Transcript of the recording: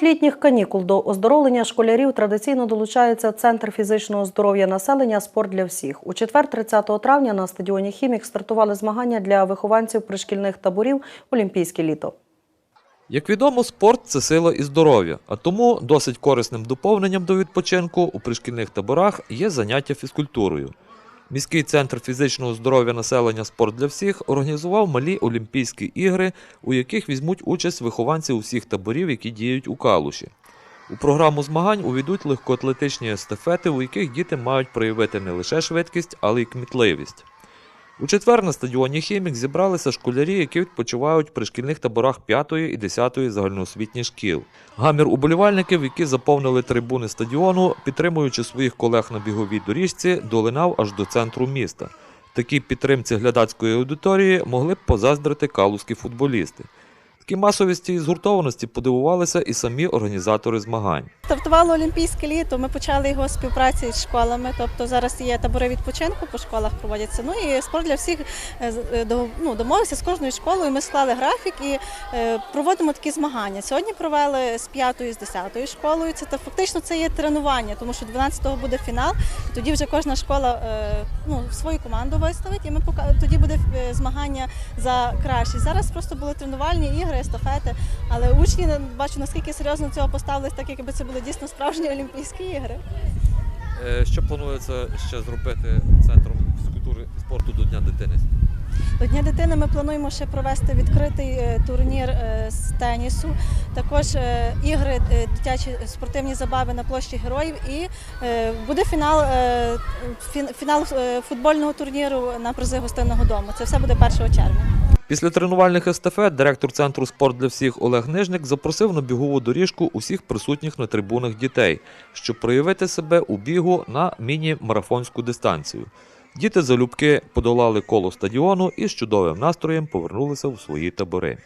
період літніх канікул до оздоровлення школярів традиційно долучається Центр фізичного здоров'я населення Спорт для всіх. У четвер, 30 травня, на стадіоні Хімік стартували змагання для вихованців пришкільних таборів Олімпійське літо. Як відомо, спорт це сила і здоров'я, а тому досить корисним доповненням до відпочинку у пришкільних таборах є заняття фізкультурою. Міський центр фізичного здоров'я населення Спорт для всіх організував малі Олімпійські ігри, у яких візьмуть участь вихованці усіх таборів, які діють у Калуші. У програму змагань увійдуть легкоатлетичні естафети, у яких діти мають проявити не лише швидкість, але й кмітливість. У четвер на стадіоні Хімік зібралися школярі, які відпочивають при шкільних таборах 5 і 10 загальноосвітніх шкіл. Гамір уболівальників, які заповнили трибуни стадіону, підтримуючи своїх колег на біговій доріжці, долинав аж до центру міста. Такій підтримці глядацької аудиторії могли б позаздрити калузькі футболісти. Такі масовісті і згуртованості подивувалися і самі організатори змагань. Стартувало олімпійське літо. Ми почали його співпраці з школами. Тобто зараз є табори відпочинку по школах проводяться. Ну і спорт для всіх е, е, ну, домовився з кожною школою. Ми склали графік і е, проводимо такі змагання. Сьогодні провели з 5 з 10 школою. Це та фактично це є тренування, тому що 12-го буде фінал. Тоді вже кожна школа ну, свою команду виставить, і ми тоді буде змагання за кращі. Зараз просто були тренувальні ігри, естафети. Але учні бачу наскільки серйозно цього поставились, так якби це були дійсно справжні Олімпійські ігри. Що планується ще зробити центром фізкультури і спорту до Дня дитини? До Дня дитини ми плануємо ще провести відкритий е, турнір е, з тенісу, також е, ігри дитячі спортивні забави на площі героїв. І буде фінал, фінал футбольного турніру на призи гостинного дому. Це все буде 1 червня. Після тренувальних естафет директор центру спорт для всіх Олег Нижник запросив на бігову доріжку усіх присутніх на трибунах дітей, щоб проявити себе у бігу на міні-марафонську дистанцію. Діти залюбки подолали коло стадіону і з чудовим настроєм повернулися у свої табори.